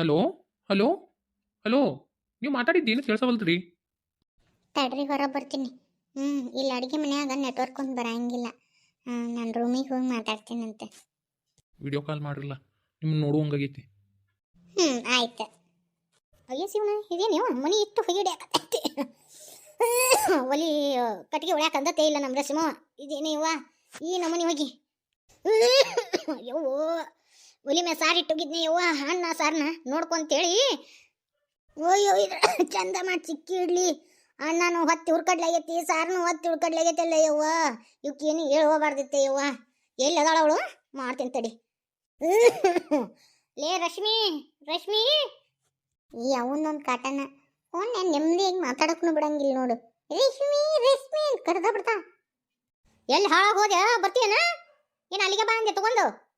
Hello? Hello? Hello? ನೀವು ಮಾತಾಡಿದ್ದೇನು ಕೇಳಿಸವಲ್ತ್ರಿ ತಡ್ರಿ ಹೊರ ಬರ್ತೀನಿ. ಹ್ಞೂ ಇಲ್ಲಿ ಅಡುಗೆ ಮನ್ಯಾಗ ನೆಟ್ವರ್ಕ್ ಒಂದು ಬರಂಗಿಲ್ಲ. ನಾನು ರೂಮಿಗೆ ಹೋಗಿ ಮಾತಾಡ್ತೀನಂತೆ. ವಿಡಿಯೋ ಕಾಲ್ ಮಾಡಿರಲ್ಲ. ನಿಮ್ಮ ನೋಡುವಂಗಾಗೈತಿ ಹ್ಞೂ ಆಯ್ತು. ಅಯ್ಯೋ ಶಿವನ ನೀವು ಮನಿ ಇಟ್ಟು ಹೊಗಿಡ್ಯಾಕತ್ತೈತಿ ಒಲಿ ಕಟ್ಟಿಗೆ ಒಳ್ಯಾಕ ಅಂದತ್ತೇ ಇಲ್ಲ ನಮ್ಮ ರಸಿಮ ಇದೇನೇ ಇವ? ಈ ನಮನಿ ಹೋಗಿ. ಯವ್ವೋ ಒಲಿ ಮೇ ಸಾರು ಇಟ್ಟೋಗಿದ್ನಿ, ಯವ್ವ, ಅಣ್ಣ ಸಾರ್ನ ನೋಡ್ಕೊಂತೇಳಿ ಓಯ್ಯೋ ಇದ್ರ ಚಂದ ಮಾಡಿ ಚಿಕ್ಕಿ ಇಡ್ಲಿ. ಅಣ್ಣನು ಹೊತ್ತಿ ಹುರ್ಕಡ್ಲಾಗೈತಿ, ಸಾರ್ನು ಹೊತ್ತಿ ಹುರ್ಕಡ್ಲಾಗೈತಲ್ಲ, ಯವ್ವ. ಇವಕ್ಕೆ ಏನು ಹೇಳೋಬಾರ್ದಿತ್ತೆ ಯವ್ವ. ಎಲ್ಲಿ ಅದಾಳ ಅವಳು? ಮಾಡ್ತೀನಿ ತಡಿ. ಲೇ, ರಶ್ಮಿ ರಶ್ಮಿ. ಈ ಅವನೊಂದು ಕಾಟನ. ಫೋನ್ ನಾನು ನೆಮ್ಮದಿಯಾಗಿ ಮಾತಾಡಕ್ಕೂ ಬಿಡಂಗಿಲ್ಲ ನೋಡು. ರಶ್ಮಿ ರಶ್ಮಿ ಕರೆದ ಬಿಡ್ತಾ. ಎಲ್ಲಿ ಹಾಳಾಗಿ ಹೋದೆ ಬರ್ತೀಯನ? ಏನು ಅಲ್ಲಿಗೆ ಬಾ ಅಂದೆ, ತಗೊಂಡು.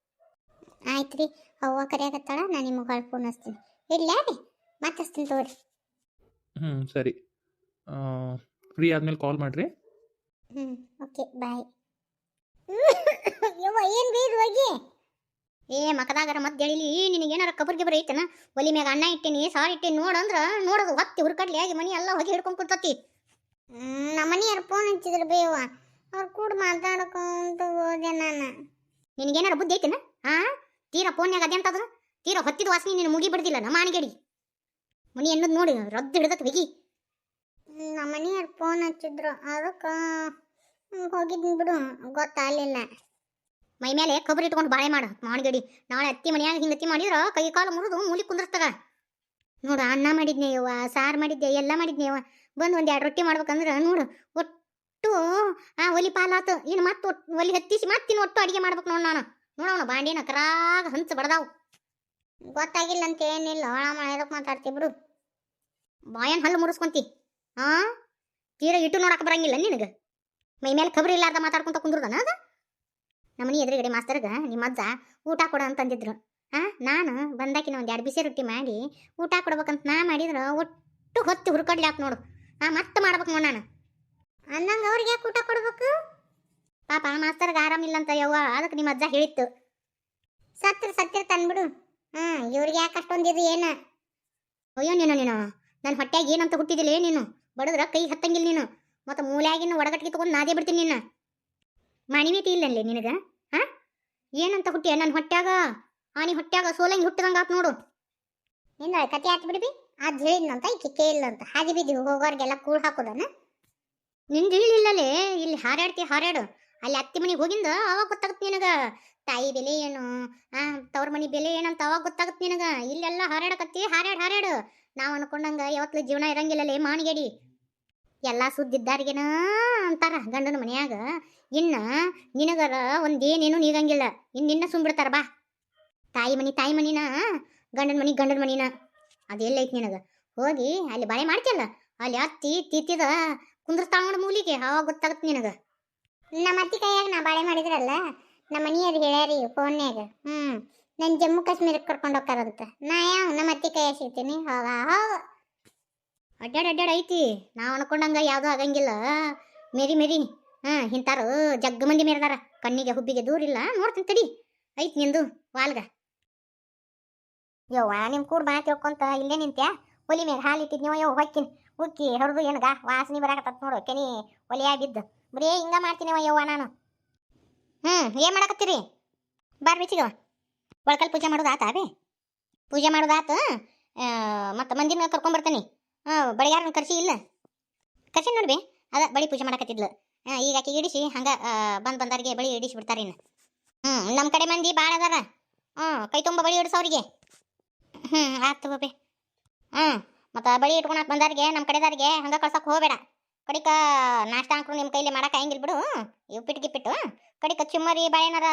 ಆಯ್ತು ರೀ ಅವ್ವ ಕರೆಯಾಗತ್ತಾಳ ನಾನು ನಿಮಗೆ ಹೊಳ್ ಫೋನ್ ಹಚ್ತೀನಿ. ಇಲ್ಲ ರೀ ಮತ್ತೆ ಹಚ್ತೀನಿ ತಗೋರಿ. ಹ್ಞೂ ಸರಿ. ಫ್ರೀ ಆದ್ಮೇಲೆ ಕಾಲ್ ಮಾಡಿರಿ. ಹ್ಞೂ ಓಕೆ ಬಾಯ್ ಯವ್ವ ಏನು ಬೀರು ಹೋಗಿ? ಏ ಮಕದಾಗರ ಮತ್ತೆ ಹೇಳಿಲಿ ನಿನಗೇನಾರ ಕಬರ್ ಗಿಬರ್ ಐತನ? ಒಲಿ ಮ್ಯಾಗ ಅನ್ನ ಇಟ್ಟೀನಿ ಸಾರು ಇಟ್ಟೀನಿ ನೋಡಂದ್ರ ನೋಡೋದು ಹೊತ್ತಿ ಹುರ್ಕಡ್ಲಿ ಆಗಿ ಮನಿ ಎಲ್ಲ ಹೊಗೆ ಹಿಡ್ಕೊಂಡ್ ಕುಂತತಿ. ನಮ್ಮ ಮನೆಯವ್ರು ಫೋನ್ ಹಚ್ಚಿದ್ರು ಬೇವ ಅವ್ರು ಕೂಡ ಮಾತಾಡ್ಕೊಂತ ಹೋದೆ ನಾನು. ನಿನಗೇನಾರ ಬುದ್ಧಿ ಐತನ? ಹಾ ತೀರಾ ಫೋನ್ಯಾಗ ಅದೇಂತದ ತೀರಾ ಹೊತ್ತಿದ ವಾಸನೆ ನೀನು ಮುಗಿ ಬಿಡ್ದಿಲ್ಲ ನಮ್ಮ ಮಾಣಿಗೇಡಿ ಮನಿ ಅನ್ನೋದು ನೋಡಿ ರದ್ದು ಹಿಡ್ದತ್ ಬಿಗಿ. ನಮ್ಮ ಮನೆಯವ್ರು ಫೋನ್ ಹಚ್ಚಿದ್ರು ಅದಕ್ಕೆ ಹೋಗಿದ್ನಿ ಬಿಡು ಗೊತ್ತಾಗಲಿಲ್ಲ. ಮೈ ಮೇಲೆ ಕಬರಿ ಇಟ್ಕೊಂಡು ಬಾಳೆ ಮಾಡ ಮಾಡಿಗಡಿ ನಾಳೆ ಅತ್ತಿ ಮನೆಯಾಗ ಹಿಂಗೆ ಅತ್ತಿ ಮಾಡಿದ್ರ ಕೈ ಕಾಲು ಮುರಿದು ಮೂಲಿ ಕುಂದ್ರಸ್ತಗ ನೋಡು ಅನ್ನ ಮಾಡಿದ್ನೆ ಯವ್ವ ಸಾರು ಮಾಡಿದ್ದೆ ಎಲ್ಲ ಮಾಡಿದ್ನೆ ಯವ್ವ. ಬಂದು ಒಂದು ಎರಡು ರೊಟ್ಟಿ ಮಾಡ್ಬೇಕಂದ್ರೆ ನೋಡು ಒಟ್ಟು ಆ ಒಲಿ ಪಾಲಾತು. ಇನ್ನು ಮತ್ತೆ ಒಲಿ ಹತ್ತಿಸಿ ಮತ್ತೆ ಇನ್ನು ಒಟ್ಟು ಅಡುಗೆ ಮಾಡ್ಬೇಕು ನೋಡು ನಾನು. ನೋಡೋಣ ಬಾಂಡಿನ ಕರಾಗ ಹಂಚ ಬಡದಾವು. ಗೊತ್ತಾಗಿಲ್ಲ ಅಂತ ಏನಿಲ್ಲ ಎದಕ್ಕೆ ಮಾತಾಡ್ತಿ ಬಿಡು. ಬಾಯನ್ ಹಲ್ಲು ಮುರಿಸ್ಕೊಂತಿ ಹಾ ತೀರ ಇಟ್ಟು ನೋಡಕ್ಕೆ ಬರಂಗಿಲ್ಲ ನಿನಗೆ? ಮೈ ಮೇಲೆ ಖಬರಿ ಇಲ್ಲಾರ್ದ ಮಾತಾಡ್ಕೊಂತ ಕುಂದ್ರದನ ಅದ? ನಮ್ಮನಿ ಎದುರುಗಡೆ ಮಾಸ್ತರ್ಗ ನಿಮ್ಮ ಅಜ್ಜ ಊಟ ಕೊಡ ಅಂತಂದಿದ್ರು. ಆ, ನಾನು ಬಂದಾಕಿನ ಒಂದು ಎರಡು ಬಿಸಿ ರೊಟ್ಟಿ ಮಾಡಿ ಊಟ ಕೊಡ್ಬೇಕಂತ ನಾ ಮಾಡಿದ್ರ ಒಟ್ಟು ಹೊತ್ತು ಹುರ್ಕಡ್ಲಿ ನೋಡು. ಆ, ಮತ್ತೆ ಮಾಡ್ಬೇಕು ನೋಡು ನಾನು. ಅಂದಂಗ ಅವ್ರಿಗೆ ಯಾಕೆ ಊಟ ಕೊಡ್ಬೇಕು? ಪಾಪ ಮಾಸ್ತರ್ಗೆ ಆರಾಮಿಲ್ಲ ಅಂತ ಯವ್ವ, ಅದಕ್ಕೆ ನಿಮ್ಮ ಅಜ್ಜ ಹೇಳಿತ್ತು. ಸತ್ರ ಸತ್ತಿರ್ ತಂದ್ಬಿಡು. ಹಾ ಇವ್ರಿಗೆ ಯಾಕೆ ಅಷ್ಟೊಂದು ಇದು ಏನ? ಅಯ್ಯೋ ನೀನು ನೀನು. ನನ್ನ ಹೊಟ್ಟೆಗೆ ಏನಂತ ಹುಟ್ಟಿದಿಲ್ಲ ನೀನು. ಬಡದ್ರ ಕೈ ಹತ್ತಂಗಿಲ್ಲ ನೀನು. ಮತ್ತು ಮೂಲೆಯಾಗಿನ ಒಡಗಟ್ಟಿಗೆ ತೊಗೊಂಡು ನಾದೇ ಬಿಡ್ತೀನಿ ನಿನ್ನ ಮಣಿಮೀತಿ ಇಲ್ಲಲ್ಲೇ ನಿನಗೆ? ಹಾ? ಏನಂತ ಹುಟ್ಟಿಯ? ನನ್ನ ಹೊಟ್ಯಾಗ, ಆನಿ ಹೊಟ್ಟ್ಯಾಗ ಸೋಲಂಗಿ ಹುಟ್ಟಿದಂಗೆ ಆತು ನೋಡು. ನಿನ್ನ ಕತೆ ಆತ್ ಬಿಡ್ಬಿ. ಅದ್ ಹೇಳಿದ್ನಂತ ಇಲ್ಲ ಅಂತ ಹಾಗೆ ಬಿದ್ದು ಹೋಗೋರ್ಗೆಲ್ಲ ಕೂಳ್ ಹಾಕೋದನ? ನಿಂದು ಇಲ್ಲಲ್ಲೇ ಇಲ್ಲಿ ಹಾರಾಡ್ತಿ ಹಾರಾಡು. ಅಲ್ಲಿ ಅತ್ತಿ ಮನೆಗೆ ಹೋಗಿಂದ ಅವಾಗ ಗೊತ್ತಾಗತ್ತೆ ನಿನಗೆ. ತಾಯಿ ಬೆಲೆ ಏನು? ಆ, ತವ್ರ ಮನೆ ಬೆಲೆ ಏನಂತ ಅವಾಗ ಗೊತ್ತಾಗುತ್ತೆ ನಿನಗೆ. ಇಲ್ಲೆಲ್ಲ ಹಾರಾಡಕತ್ತಿ, ಹಾರಾಡ್, ಹಾರಾಡು. ನಾವು ಅನ್ಕೊಂಡಂಗ ಯಾವತ್ತೂ ಜೀವನ ಇರಂಗಿಲ್ಲಲೇ ಮಾಣಿಗೇಡಿ. ಎಲ್ಲ ಸುದ್ದಿದ್ದಾರಿಗೇನ ಅಂತಾರ ಗಂಡನ ಮನೆಯಾಗ. ಇನ್ನ ನಿನಗರ ಒಂದೇನೇನು ನೀಗಂಗಿಲ್ಲ. ಇನ್ನು ನಿನ್ನ ಸುಮ್ಬಿಡ್ತಾರ ಬಾ. ತಾಯಿ ಮನಿ, ತಾಯಿ ಮನಿನ, ಗಂಡನ ಮನಿ, ಗಂಡನ ಮನಿನ. ಅದೆಲ್ಲೈತಿ ನಿನಗ. ಹೋಗಿ ಅಲ್ಲಿ ಬಾಳೆ ಮಾಡ್ತಿಯಲ್ಲ, ಅಲ್ಲಿ ಅತ್ತಿ, ತಿತ್ತಿದ ಕುಂದ್ರಸ್ತಾಳ ಮೂಲಿಗೆ. ಅವಾಗ ಗೊತ್ತಾಗತ್ತೆ ನಿನಗ. ನಮ್ಮ ಅತ್ತಿ ಕೈಯಾಗ ನಾ ಬಾಳೆ ಮಾಡಿದ್ರಲ್ಲ, ನಮ್ಮ ಮನೆಯವ್ರು ಹೇಳ್ಯಾರಿ ಫೋನ್ಯಾಗ ಹ್ಞೂ ನನ್ನ ಜಮ್ಮು ಕಾಶ್ಮೀರಕ್ಕೆ ಕರ್ಕೊಂಡು ಹೋಗ್ತಾರಂತ. ನಾ ಯಾವ, ನಮ್ಮ ಅತ್ತಿ ಕೈಯಾಗ ಸಿಗ್ತೀನಿ? ಹೋಗ ಹೋಗ ಅಡ್ಡಾಡ ಅಡ್ಡಾಡ್ ಐತಿ. ನಾವು ಅನ್ಕೊಂಡಂಗ ಯಾವುದೂ ಆಗಂಗಿಲ್ಲ. ಮೇರಿ ಮೇರಿ. ಹಾಂ, ಇಂತಾರು ಜಗ್ಗ ಮಂದಿ ಮೇರದಾರ. ಕಣ್ಣಿಗೆ, ಹುಬ್ಬಿಗೆ ದೂರ ಇಲ್ಲ. ನೋಡ್ತೀನಿ ತಡಿ. ಐತ್ ನಿಂದು, ವಾಲ್ಗ. ಯವ್ವ, ನಿಮ್ ಕೂಡ ಬಾ ತಿಳ್ಕೊಂತ ಇಲ್ಲೇ ನಿಂತ್ಯಾ? ಒಲಿ ಮೇಲೆ ಹಾಲು ಇಟ್ಟಿದ್ನೋ. ಯೋ ಹೊಕ್ಕಿನ ಉಕ್ಕಿ, ಹೊರದು ಏನಗ ವಾಸನೆ ಬರಾಕತ್ತ ನೋಡು. ಕೆನಿ ಒಲಿಯಾಗ ಬಿದ್ದು. ಬರೀ ಹಿಂಗ ಮಾಡ್ತೀನಿ ಯವ್ವ ನಾನು. ಹ್ಮ್, ಏನ್ ಮಾಡಕತ್ತೀರಿ? ಬಾರ್ ಬಿಚಿಗವ ಒಳಕಲ್ ಪೂಜೆ ಮಾಡೋದು ಅದೇ ಪೂಜೆ ಮಾಡೋದಾತ ಮತ್ತು ಮಂದಿನ ಕರ್ಕೊಂಬರ್ತೀನಿ ಹಾಂ ಬಡಿಗಾರನ ಕರ್ಸಿ ಇಲ್ಲ? ಕರ್ಸಿ ನೋಡ್ಬಿ ಅದ ಬಳಿ ಪೂಜೆ ಮಾಡಕತ್ತಿದ್ಲು. ಹಾಂ ಈಗ ಆಕೆ ಇಡಿಸಿ ಹಂಗ ಬಂದು ಬಂದಾರಿಗೆ ಬಳಿ ಇಡಿಸಿ ಬಿಡ್ತಾರೆ ಇನ್ನು. ಹ್ಮ್ ನಮ್ಮ ಕಡೆ ಮಂದಿ ಭಾಳ ಅದಾರ. ಹ್ಞೂ ಕೈ ತುಂಬ ಬಳಿ ಇಡಿಸೋರಿಗೆ ಹ್ಞೂ ಆತು ಬಾಬೆ ಹ್ಞೂ ಮತ್ತು ಬಳಿ ಇಟ್ಕೊಳಕ್ ಬಂದಾರಿಗೆ ನಮ್ಮ ಕಡೆದವ್ರಿಗೆ ಹಂಗ ಕಳ್ಸೋಕೆ ಹೋಗ್ಬೇಡ. ಕಡಿಕ ನಾಷ್ಟ ಹಾಕ್ರು ನಿಮ್ಮ ಕೈಲಿ ಮಾಡಕ್ ಆಗಂಗಿಲ್ಲ ಬಿಡು ಪಿಟ್ಕಿ ಗಿಪ್ಪಿಟ್ಟು ಕಡಿಕ ಚುಮ್ಮರಿ ಬಾಳೆನಾರ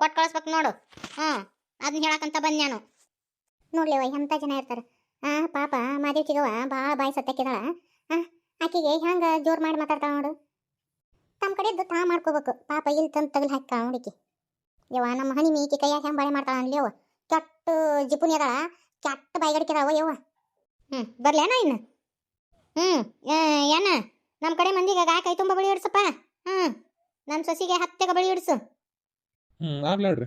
ಕೊಟ್ಟು ಕಳಿಸ್ಬೇಕು ನೋಡು. ಹ್ಮ್ ಅದನ್ನ ಹೇಳಕಂತ ಬಂದ್ ನಾನು. ನೋಡ್ಲಿವ ಎಂತ ಜನ ಇರ್ತಾರೆ. ಹಾಂ ಪಾಪ ಮಾದೇವ್ ಚಿಗವ ಬಾ, ಬಾಯಿ ಸತ್ತಕ್ಕಿದಾಳ ಹಾಂ ಆಕಿಗೆ ಹೆಂಗ ಜೋರು ಮಾಡಿ ಮಾತಾಡ್ತಾಳ ನೋಡು. ತಮ್ಮ ಕಡೆದ್ದು ತಾ ಮಾಡ್ಕೋಬೇಕು. ಪಾಪ ಇಲ್ಲಿ ತಂದು ತಗಲ್ ಹಾಕಿ ನೋಡಿಕಿ ಯವ್ವ, ನಮ್ಮ ಹನಿ ಮೀಕಿ ಕೈಯಾಗ ಹೆಂಗೆ ಬಾಳೆ ಮಾಡ್ತಾಳ ಅನ್ಲಿ ಅವ ಕೆಟ್ಟ ಜಿಪುನಿ ಅದಾಳ, ಕೆಟ್ಟ ಬಾಯಿಗಡಿಕೆದಾವ ಯವ್ವ. ಹ್ಞೂ ಬರ್ಲೇನ ಇನ್ನು? ಹ್ಞೂ ಏನ? ನಮ್ಮ ಕಡೆ ಮಂದಿಗೆ ಗಾಯ ಕೈ ತುಂಬ ಬಳಿ ಹಿಡ್ಸಪ್ಪ ಹ್ಞೂ ನನ್ನ ಸೊಸಿಗೆ ಹತ್ತೆಗೆ ಬಳಿ ಹಿಡ್ಸು ಹ್ಞೂ ಆಗ್ಲಾಡ್ರಿ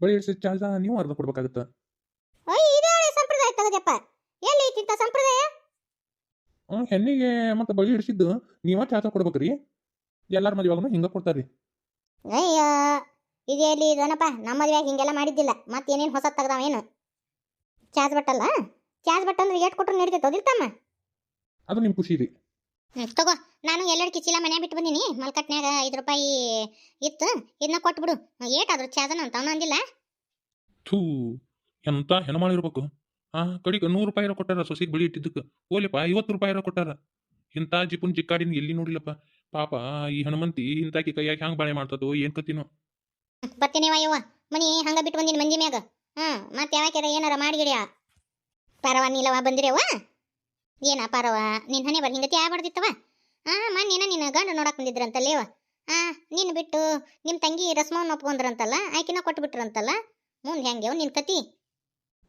ಬಳಿ ಹಿಡ್ಸಿದ ಚಾರ್ಜ ನೀವು ಅರ್ಧ ಕೊಡ್ಬೇಕಾಗತ್ತೆ. ಅಯ್ಯ ಎಲ್ಲಿ ಐತಿ ಇಂಥ ಸಂಪ್ರದಾಯ? ಹ್ಞೂ ಹೆಣ್ಣಿಗೆ ಮತ್ತೆ ಬಳಿ ಹಿಡಿಸಿದ್ದು ನೀವ ಚಾಚ ಕೊಡ್ಬೇಕ್ರಿ. ಎಲ್ಲಾರ ಮದುವೆಗೂ ಹಿಂಗೆ ಕೊಡ್ತಾರ್ರಿ. ಅಯ್ಯ ಇದು ಎಲ್ಲಿ ಇದನಪ್ಪ ನಮ್ಮ ಮದುವೆಯಾಗ ಹಿಂಗೆಲ್ಲ ಮಾಡಿದ್ದಿಲ್ಲ. ಮತ್ತೆ ಏನೇನು ಹೊಸ ತೆಗ್ದಾವೇನು ಚಾರ್ಜ್ ಬಟ್ಟಲ್ಲ? ಚಾರ್ಜ್ ಬಟ್ಟ ಅಂದ್ರೆ ಏಟ್ ಕೊಟ್ರು ನಡೀತೈತೆ ಹೋಗಿರ್ತಮ್ಮ ಅದು ನಿಮ್ ಖುಷಿ ರೀ ತಗೋ ನಾನು ಎಲ್ಲೆಡೆ ಕಿಚಿಲ ಮನೆ ಬಿಟ್ಟು ಬಂದೀನಿ ಮಲ್ಕಟ್ನ್ಯಾಗ ಐದು ರೂಪಾಯಿ ಇತ್ತು ಇದನ್ನ ಕೊಟ್ಬಿಡು. ಏಟಾದ್ರು ಚಾದನ ಅಂತ ಅವನು ಅಂದಿಲ್ಲ. ಥೂ ಎಂತ ಹೆಣ್ಮಾಳಿರ್ಬೇಕು ಆ ಕಡಿಗೆ ನೂರು ರೂಪಾಯಿ ಕೊಟ್ಟಾರ ಸೊಸಿಗೆ ಬಿಳಿ ಇಟ್ಟಿದ್ದಕ್ಕೆ. ಓಲಿಪ್ಪ ಐವತ್ತು ರೂಪಾಯಿ ಕೊಟ್ಟಾರ. ಇಂಥ ಜಿಪುನ್ ಚಿಕ್ಕಾಡಿನ ಎಲ್ಲಿ ನೋಡಿಲ್ಲಪ್ಪ. ಪಾಪ ಈ ಹನುಮಂತಿ ಇಂತಾಕಿ ಕೈಯಾಗ ಹ್ಯಾಂಗ ಬಾಳೆ ಮಾಡ್ತದೋ ಏನ್ ಕತ್ತಿನೋ. ಬರ್ತೀನಿ ಯವ್ವ ಮನಿ ಹಂಗ ಬಿಟ್ಟು ಬಂದಿನಿ ಮಂದಿ ಮ್ಯಾಗ. ಹ್ಮ್ ಮತ್ತೆ ಯಾವಾಕ್ಯಾರ ಏನಾರ ಮಾಡಿಗಿಡ್ಯಾ ಪರವ ನೀಲವ ಬಂದಿರೇವ ಏನ ಅಪಾರವ ನಿನ್ನ ಹಣೆ ಬರ್ ಹಿಂಗತಿ ಆಗ್ಬಾರ್ದಿತ್ತವ ಆ ಮನ್ನೇನ ನಿನ್ನ ಗಂಡ ನೋಡಕ್ ಬಂದಿದ್ರಂತಲ್ಲೇವ ಆ ನಿನ್ನ ಬಿಟ್ಟು ನಿಮ್ಮ ತಂಗಿ ರಸ್ಮವನ್ನ ಒಪ್ಕೊಂಡ್ರಂತಲ್ಲ ಕೊಟ್ಟು ಕೊಟ್ಬಿಟ್ರಂತಲ್ಲ, ಮುಂದೆ ಹೆಂಗೆ ನಿನ್ ಕತಿ?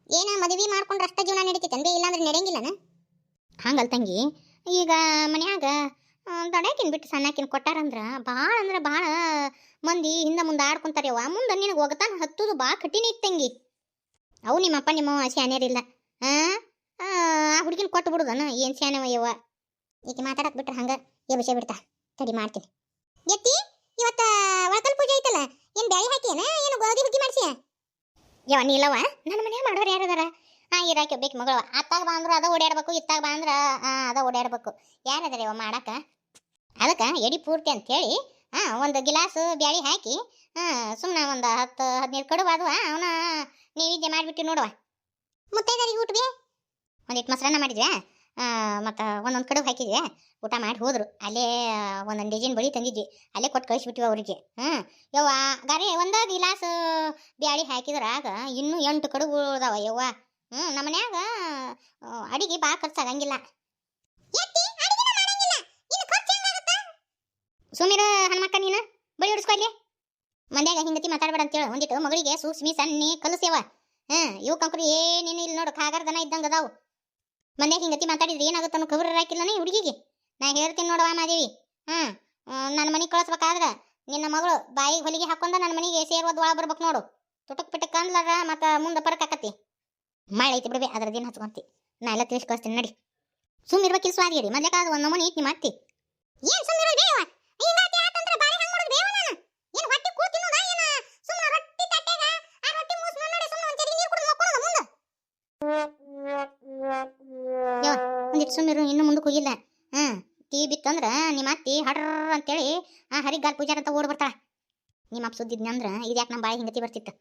ಏನ ಮದುವೆ ಮಾಡ್ಕೊಂಡ್ರೆ ಅಷ್ಟ ಜೀವನ ನಡೀತೈತೆ ಇಲ್ಲಾಂದ್ರೆ ನಡೆಯಂಗಿಲ್ಲನ ಹಂಗಲ್ ತಂಗಿ, ಈಗ ಮನ್ಯಾಗ ದೊಡ್ಡಾಕಿನ ಬಿಟ್ಟು ಸಣ್ಣಾಕಿನ ಕೊಟ್ಟಾರಂದ್ರ ಭಾಳ ಅಂದ್ರೆ ಭಾಳ ಮಂದಿ ಹಿಂದೆ ಮುಂದೆ ಆಡ್ಕೊಂತಾರ್ಯವ ಮುಂದೆ ನಿನಗೆ ಹೋಗತಾನ ಹತ್ತುದು ಬಾ ಕಠಿಣ ತಂಗಿ. ಅವು ನಿಮ್ಮಪ್ಪ ನಿಮ್ಮ ಶಾನ್ಯರಿಲ್ಲ ಆ? ಆ ಹುಡುಗಿನ ಕೊಟ್ಟು ಬಿಡುದನ ಏನು ಶಾನ್ಯವ ಯವ್ವ ಈಕೆ ಮಾತಾಡಕ್ ಬಿಟ್ರೆ ಹಂಗ ಎಬ್ಸೆ ಬಿಡ್ತಾ. ತಡಿ ಮಾಡ್ತೀನಿ. ಎತ್ತಿ, ಇವತ್ತ ಒಳಕಲ್ ಪೂಜೆ ಐತಲ್ಲ, ಏನು ಬ್ಯಾಳಿ ಹಾಕಿಯನ? ಏನು ಗೋಧಿ ಹುಗ್ಗಿ ಮಾಡ್ಸಿಯ? ಯವ್ವ ನೀಲವ ನನ್ನ ಮನ್ಯಾಗ ಮಾಡೋರು ಯಾರದಾರ ಹಾ ಇರಾಕೆ ಬೇಕು ಮಗಳವ ಅತ್ತಾಗ ಬಾ ಅದ ಓಡಾಡ್ಬೇಕು ಇತ್ತಾಗ ಬಾ ಅಂದ್ರ ಅದ ಓಡಾಡ್ಬೇಕು ಯಾರದಾರ ಇವ ಮಾಡಾಕ? ಅದಕ್ಕೆ ಎಡಿ ಪೂರ್ತಿ ಅಂತೇಳಿ ಹಾ ಒಂದು ಗಿಲಾಸ್ ಬ್ಯಾಳಿ ಹಾಕಿ ಹಾ ಸುಮ್ಮನೆ ಒಂದು ಹತ್ತು ಹದಿನೈದು ಕಡುಬು ಅದು ಅವನ ನೈವೇದ್ಯ ಮಾಡಿಬಿಟ್ಟು ನೋಡುವ. ಮುತ್ತೈದರಿಗೆ ಊಟ ಬೇ ಒಂದಿಟ್ಟು ಮೊಸರನ್ನ ಮಾಡಿದ್ವಿ. ಮತ್ತು ಒಂದೊಂದು ಕಡೆ ಹಾಕಿದ್ವಿ. ಊಟ ಮಾಡಿ ಹೋದರು. ಅಲ್ಲೇ ಒಂದೊಂದು ಡಿಜಿನ್ ಬಳಿ ತಂದಿದ್ವಿ. ಅಲ್ಲೇ ಕೊಟ್ಟು ಕಳಿಸ್ಬಿಟ್ವಿ ಅವ್ರಿಗೆ. ಹ್ಞೂ ಯವ್ವ, ಗಾರಿ ಒಂದು ಗಿಲಾಸು ಬ್ಯಾಳಿ ಹಾಕಿದ್ರಾಗ ಇನ್ನೂ ಎಂಟು ಕಡುಬು ಉಳ್ದಾವ ಯವ್ವ. ಹ್ಞೂ ನಮ್ಮ ಮನ್ಯಾಗ ಅಡಿಗೆ ಭಾಳ ಖರ್ಚಾಗಂಗಿಲ್ಲ ಸುಮೀರ ಹನುಮಕ್ಕ ನೀನು. ಬಳಿ ಹೊಡಿಸ್ಕೊ ಇಲ್ಲಿ. ಮಂದ್ಯಾಗ ಹಿಂಗತಿ ಮಾತಾಡ್ಬೇಡ ಅಂತೇಳಿ ಒಂದಿಟ್ಟು ಮಗಳಿಗೆ ಸೂಕ್ಷ್ಮಿ ಸಣ್ಣಿ ಕಲಸ್ಯವ ಹ್ಞೂ ಇವು ಕಂಕ್ರು ಏನೇನು ಇಲ್ಲಿ ನೋಡು. ಕಾಗಾರ್ದನ ಇದ್ದಂಗ ಅದಾವು. ಮಂದ್ಯಾಗ ಹಿಂಗತಿ ಮಾತಾಡಿದ್ರೆ ಏನಾಗುತ್ತೆ ಅನ್ನೋ ಖಬರ್ ಹಾಕಿಲ್ಲನೇ ಹುಡುಗಿಗೆ? ನಾ ಹೇಳ್ತೀನಿ ನೋಡವ ಮಾದೇವಿ. ಹ್ಮ್ ನನ್ನ ಮನೆಗೆ ಕಳಿಸ್ಬೇಕಾದ್ರೆ ನಿನ್ನ ಮಗಳು ಬಾಯಿ ಹೊಲಿಗೆ ಹಾಕೊಂಡ ನನ್ನ ಮನೆಗೆ ಸೇರೋದು ಒಳ ಬರ್ಬೇಕು ನೋಡು. ತುಟಕ್ ಪಿಟಕ್ ಅಂದ್ಲಾರ ಮತ್ತೆ ಮುಂದೆ ಪರಕ್ ಆಕತಿ ಮಳೆ ಐತಿ ಬಿಡ್ಬೆ ದಿನ ಹಚ್ಕೊಂತಿ? ನಾ ಎಲ್ಲ ತಿಳಿಸಿ ನಡಿ. ನಡಿ ಸುಮ್ಮಿರ್ಬೇಕಿಲ್ ಸ್ವಾದಿಗಡಿ ರೀ ಅದು ಒಂದು ನಮೂನಿ ನಿಮ್ಮ ಅತ್ತಿ ಏನ್ ಸುಮ್ಮಿರೋ ಬೇವ ಸುಮ್ಮಿರು ಇನ್ನು ಮುಂದಕ್ಕೆ ಹೋಗಿಲ್ಲ. ಹ್ಮ್ ಟೀ ಬಿತ್ತಂದ್ರ ನಿಮ್ಮ ಅತ್ತಿ ಹಡ್ರ ಅಂತೇಳಿ ಆ ಹರಿಗಾಲ್ ಪೂಜಾರ ಅಂತ ಓಡ್ ಬರ್ತಾಳ. ನಿಮ್ಮ ಅಪ್ಪ ಸುದ್ದಿದ್ನಂದ್ರ ಇದ್ಯಾಕೆ ನಮ್ಮ ಬಾಯಿ ಹಿಂಗತಿ ಬರ್ತಿತ್ತು.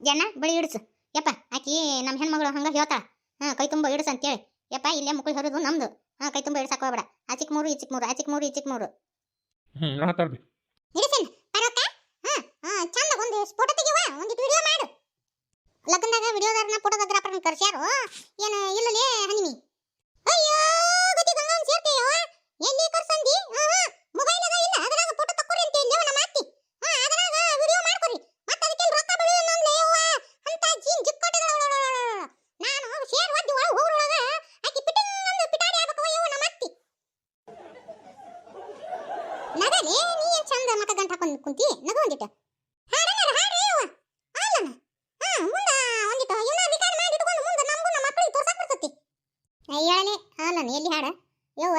ಜನ ಬಳಿ ಇಡಿಸು. ಯಪ್ಪ ಆಕಿ ನಮ್ಮ ಹೆಣ್ಮಗಳು ಹಂಗ ಹೇಳ್ತಾಳ. ಹಾ ಕೈ ತುಂಬ ಇಡಿಸು ಅಂತೇಳಿ. ಯಪ್ಪ ಇಲ್ಲೇ ಮುಕ್ಕಳು ಹೊರದು ನಮ್ದು. ಹಾಂ ಕೈ ತುಂಬ ಇಡ್ಸಕ್ ಹೋಗ್ಬೇಡ. ಆ ಚಿಕ್ಕ ಮೂರು ಈ ಚಿಕ್ಕ ಮೂರು ಆ ಚಿಕ್ಕ ಮೂರು ಈ ಚಿಕ್ಕ ಮೂರು. ಪರಕ್ಕ ಹಾ ಹಾ ಚಂದ ಒಂದು ಫೋಟೋ ತೆಗಿವ ಒಂದು ವಿಡಿಯೋ ಮಾಡು. ಲಗ್ನದಾಗ ವಿಡಿಯೋದಾರನ ಫೋಟೋಗ್ರಾಫರ್ನ ಕರ್ಸ್ಯಾರು ಏನ ಇಲ್ಲಲೇ ಹನಿಮಿ ಅಯ್ಯೋ ಗತಿ ಗಂಗಾನ್ ಸೇರ್ತೀಯೋ ಎಲ್ಲಿ ಕರ್ಸಂದಿ ಮೊಬೈಲ್ ಅದ ಇಲ್ಲ ಅದ್ರಾಗ ಫೋಟೋ ತಕ್ಕೊರಿ ಅಂತ ಇಲ್ಲವ ನಮ್ಮ ಅತ್ತಿ ಹಾ ಅದ್ರಾಗ ವಿಡಿಯೋ ಮಾಡ್ಕೊರಿ ಮತ್ತೆ ಅದಕ್ಕೆ ರೊಕ್ಕ ಬೀಳು ನಮ್ಲೆ ಯವ್ವ ಅಂತ ಜೀನ್ ಜಿಕ್ಕಟ್ಟಗಳ ನಾನು ಶೇರ್ ಒದ್ದಿ ಒಳಗೆ ಹೋಗ್ರೊಳಗ ಆಕಿ ಪಿಟಿಂಗ್ ಅಂದು ಪಿಟಾಡಿ ಆಗ್ಬೇಕು ಯವ್ವ ನಮ್ಮ ಅತ್ತಿ ನಗಲೇ ನೀ ಏನ್ ಚಂದ ಹಾಕೊಂಡ್ ಕುಂತಿ ನಗು ಒಂದಿಟ್ಟು. ಹಾಡನಾರ ಹಾಡ್ರಿ ಯವ್ವ ಅಲ್ಲನ ಹಾ, ಮುಂದ ಒಂದಿಟ್ಟು. ಇವನ ರೆಕಾರ್ಡ್ ಮಾಡಿ ಇಟ್ಕೊಂಡು ಮುಂದ ನಮಗೂ ನಮ್ಮ ಮಕ್ಕಳಿಗೆ ತೋರ್ಸಕ್ ಬರ್ತತಿ. ಅಯ್ಯಳನೆ ಅಲ್ಲನ ಎಲ್ಲಿ ಹಾಡ? ಯವ್ವ